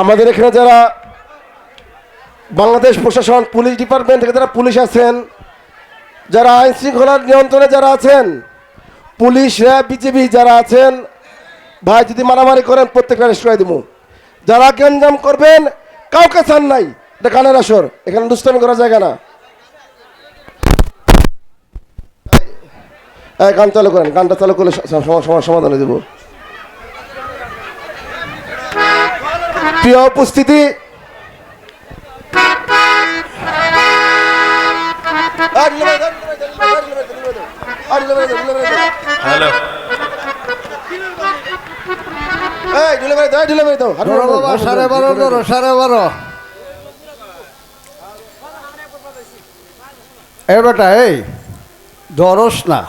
আমাদের এখানে যারা বাংলাদেশ প্রশাসন, পুলিশ ডিপার্টমেন্ট থেকে যারা পুলিশ আছেন, যারা আইন শৃঙ্খলার নিয়ন্ত্রণে যারা আছেন পুলিশ র্যাব বিজেপি যারা আছেন, ভাই যদি মারামারি করেন, প্রত্যেকটা অ্যারেস্ট করে দিব যারা গঞ্জাম করবেন, কাউকে চান নাই। এটা কানের আসর। এখানে দুষ্টামি করা জায়গা না। গান চালু করেন। গানটা চালু করলে সমাধান দেব দিলে উপস্থিতি। হ্যালো। এই, এ বেটা এই ধরস না।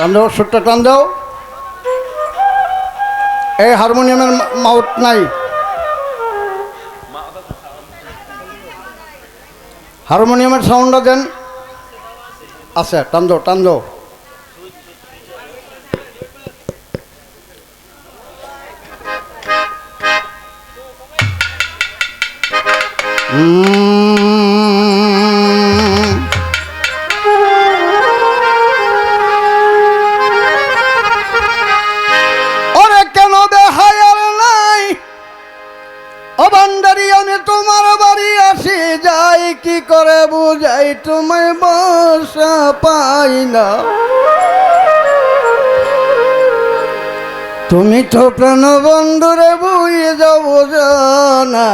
টান দাও, সুরটা টান দাও। এই হারমোনিয়ামের মাউথ নাই। হারমোনিয়ামের সাউন্ডটা দেন। আছে, টান দাও টান দাও। বুঝাই তোমায় বসা পাই না। তুমি তো প্রাণ বন্ধুরে বুঝে যাব না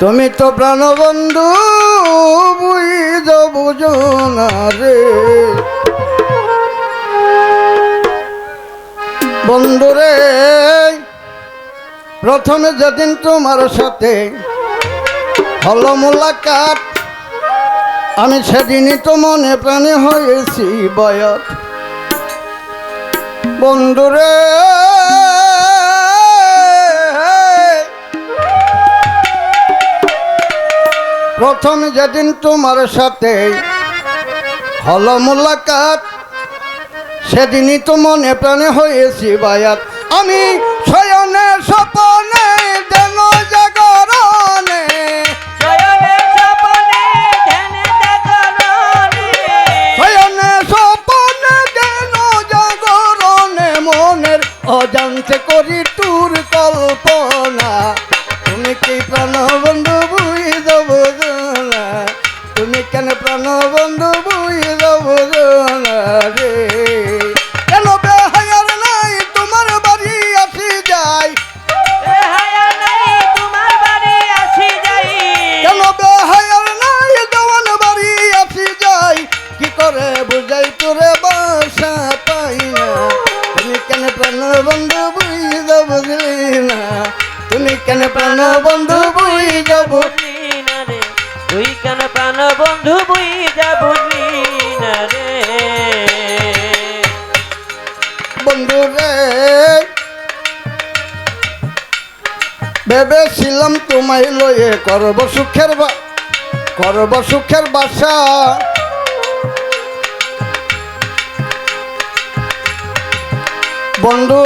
তুমি তো প্রাণ বন্ধু বুঝে যাব না রে। বন্ধুরে, প্রথমে যেদিন তোমার সাথে হলো মোলাকাত। আমি সেদিনই তো মনে প্রাণে হয়েছি বয়স। বন্ধুরে প্রথম যেদিন তোমার সাথে হলো মোলাকাত, সেদিনই তো মনে প্রাণে হয়েছি বায়াত। আমি শয়নে স্বপনে দেন জাগরণে তোর কল্পনা তুমি কি প্রাণ বন্ধু বুঝ তুমি কেন প্রাণ বন্ধু তুই কেন প্রাণ বন্ধু বুই যা বুঝলি না রে। বন্ধু রে, ভেবেছিলাম তোমায় লয়ে করব সুখের করব সুখের বাসা। বন্ধু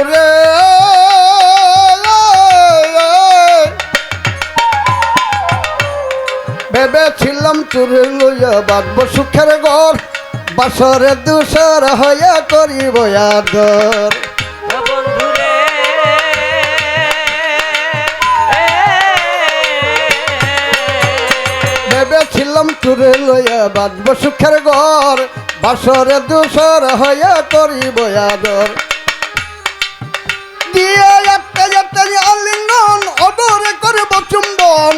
ভেবেছিলাম চুরে লইয়া বাঁধব সুখের ঘর। বাসরে দুসর হইয়া করিব আদর। ভেবেছিলাম চুরে লইয়া বাঁধব সুখের ঘর। বাসরে দুসর হইয়া করিব আদর। দিয়ে একটা একটা আলিঙ্গন অদরে করব চুম্বন।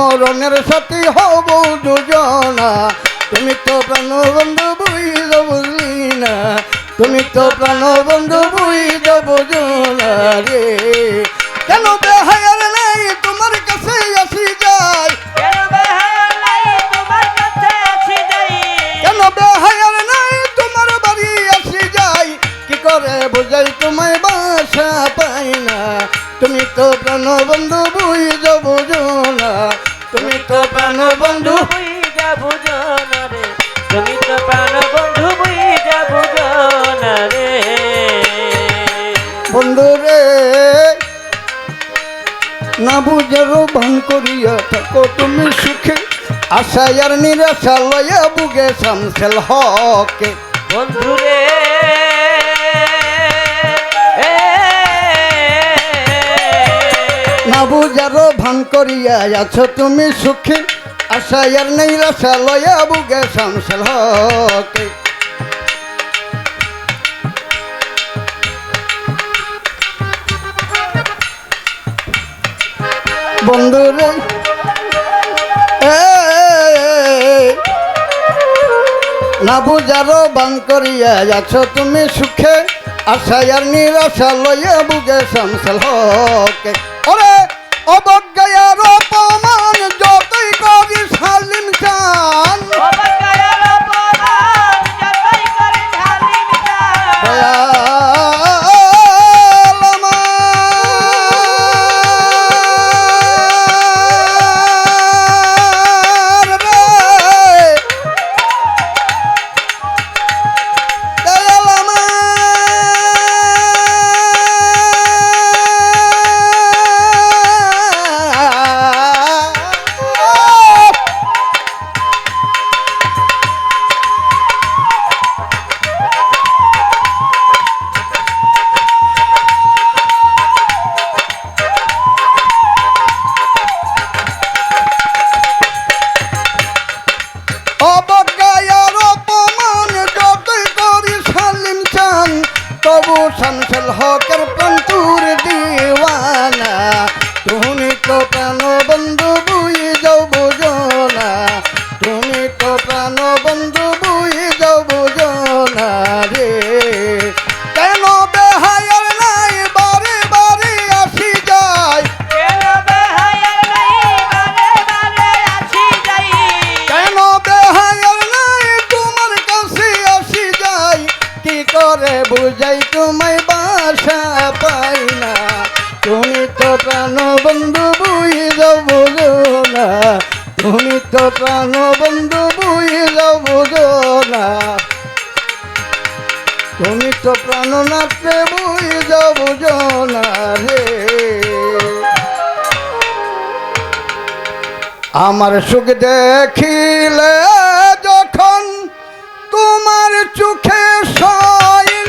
মরণের সাথী হব দুজনা। তুমি তো প্রাণ বন্ধু বুঝল না। তো প্রাণ বন্ধু রে না বুঝারও ভান করিয়া থাকো তুমি সুখে। আশা আর নিরাশা লয়া বুগে শামসেল হকে। বন্ধু রে না বুঝারও ভান করিয়া আছো তুমি সুখে। আশা আর নিরাশা লয়া বুগে শামসেল হকে। বন্ধু রে। এই, না বুঝারো বান করিয়া যাচ্ছ তুমি সুখে আশায় নিরাশা লইয়া বুঝে সংসাল হকে। ওরে অবজ্ঞার তো প্রাণ বন্ধু তুমি তো প্রাণ নাচে বুঝ বুঝো না রে। আমার সুখ দেখিলে যখন তোমার চোখে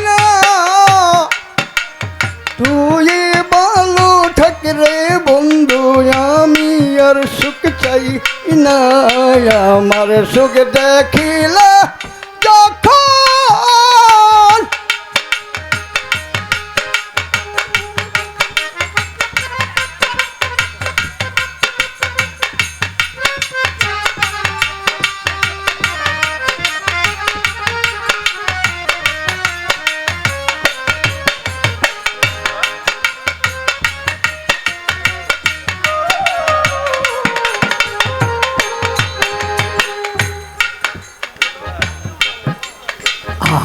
না। তুই বলো ঠকরে বন্ধু। আমি আর সুখ চাই না আমার সুখ দেখিলা যখন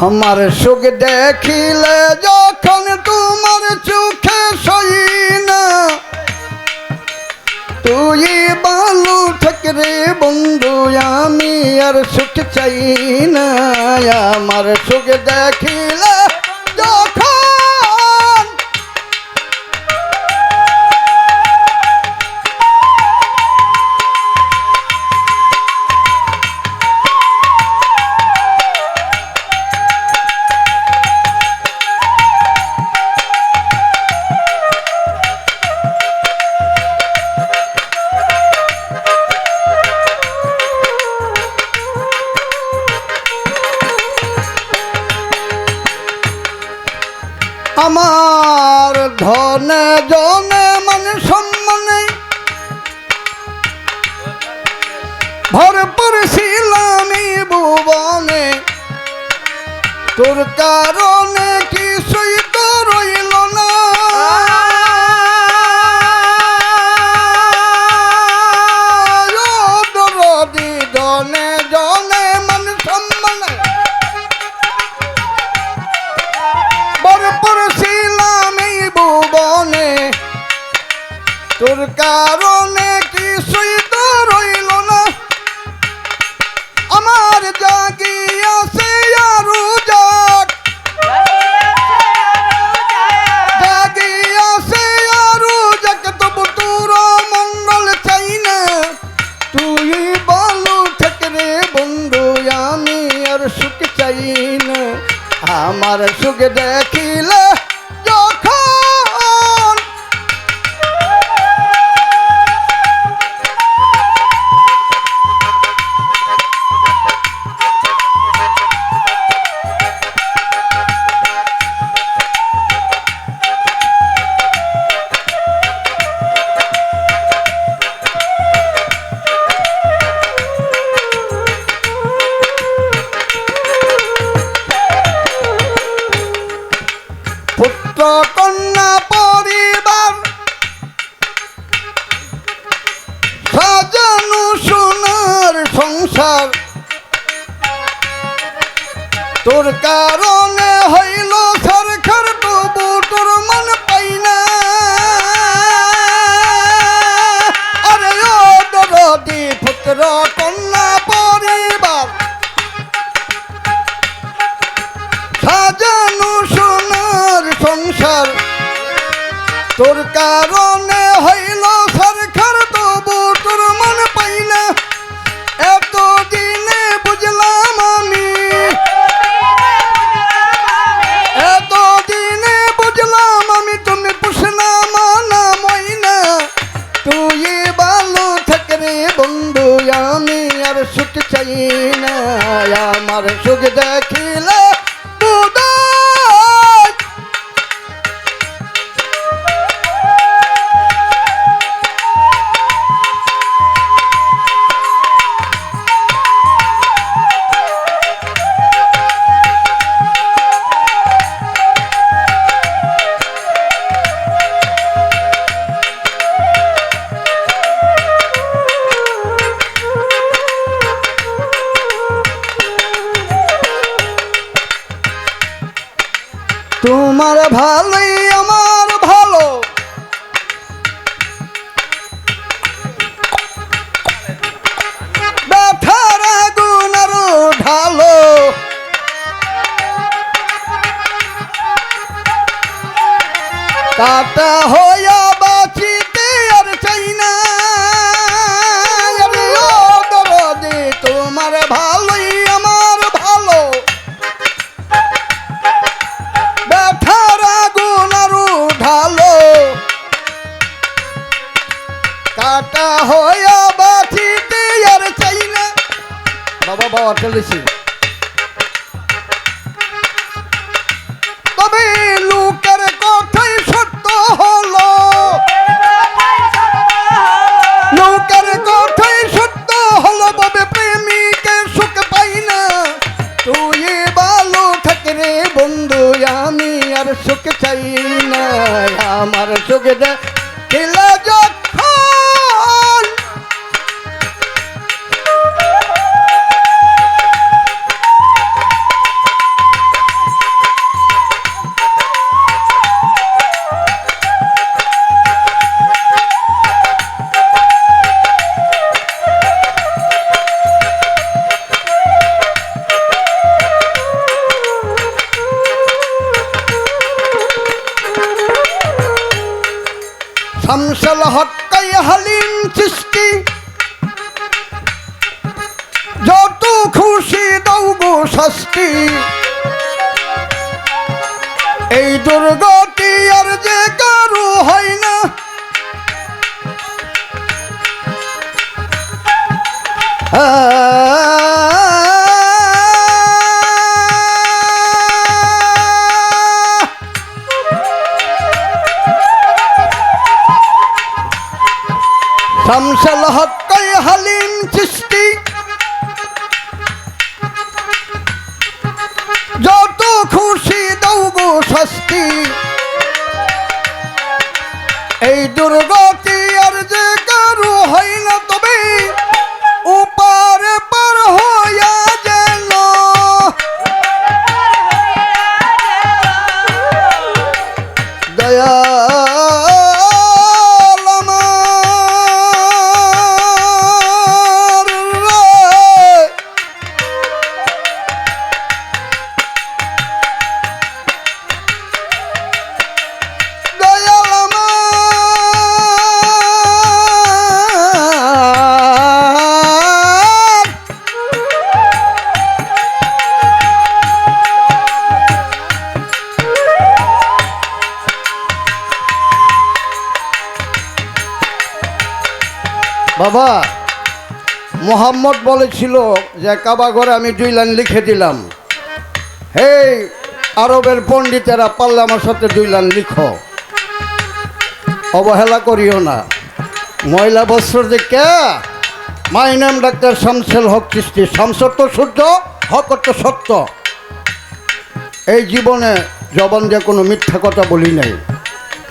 আমার সুখ দেখিলে যখন তোমার চোখে সই না। তুই বালু ঠকরে বন্ধু, আমি আর সুখ চাই না। আমার সুখ দেখিলে ধনে জনে মানে সম্মানে ভরপুর ছিলাম ভুবনে। তোর কারণে তোর কারও তোর কারণে হইল খর খর তবু তোর মন পাই না। আরে ও দরদি পুত্র কন্যা পরিবার, সাজানো সোনার সংসার, তোর কারণ তোমার ভালোই আমি আর সুখ চাই না আমার সুখ দেখিল যত শামসাল হটকাই হালিম সৃষ্টি। যত খুশি দৌব গো শাস্তি। এই দুর্গটি আর যে কারু হয় না। হ্যাঁ। শামসাল হকাই হালিম সৃষ্টি যত খুশি দৌগো শাস্তি। এই দুর্গা মোহাম্মদ বলেছিল যে, কাবা ঘরে আমি দুই লাইন লিখে দিলাম। হে আরবের পণ্ডিতেরা, পারলে আমার সাথে দুই লাইন লিখো। অবহেলা করিও না। মহিলা বস্ত্র দেখে মাই নাম ডাক্তার শামসেল হক সৃষ্টি শামসর তো সূর্য, হক তো সত্য। এই জীবনে জবান দিয়ে কোনো মিথ্যা কথা বলি নাই।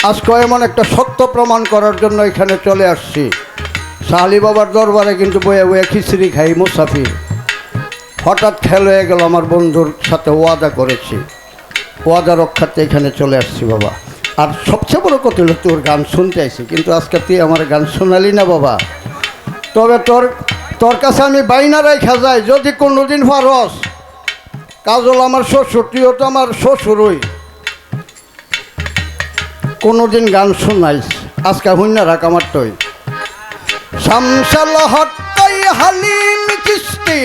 আজকে এমন একটা সত্য প্রমাণ করার জন্য এখানে চলে আসছি। শাহালি বাবার দরবারে কিন্তু বয়ে বয়ে খিচড়ি খাই, মুসাফির। হঠাৎ খেল হয়ে গেল, আমার বন্ধুর সাথে ওয়াদা করেছি। ওয়াদা রক্ষার্থে এখানে চলে আসছি বাবা। আর সবচেয়ে বড় কথা হলো, তোর গান শুনতে আইছি, কিন্তু আজকে তুই আমার গান শোনালি না বাবা। তবে তোর তোর কাছে আমি বাইনা রেখা যাই, যদি কোনোদিন পারস। কাজল আমার শ্বশুর, তুইও তো আমার শ্বশুরই। কোনোদিন গান শোনাইস, আজকে হইনা রাখ আমার শামসাল হট্টাই হালিম কিস্তি।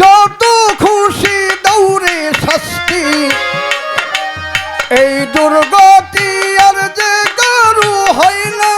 যত খুশি দৌড়ে শাস্তি। এই দুর্গতি আর যে গরু হয় না।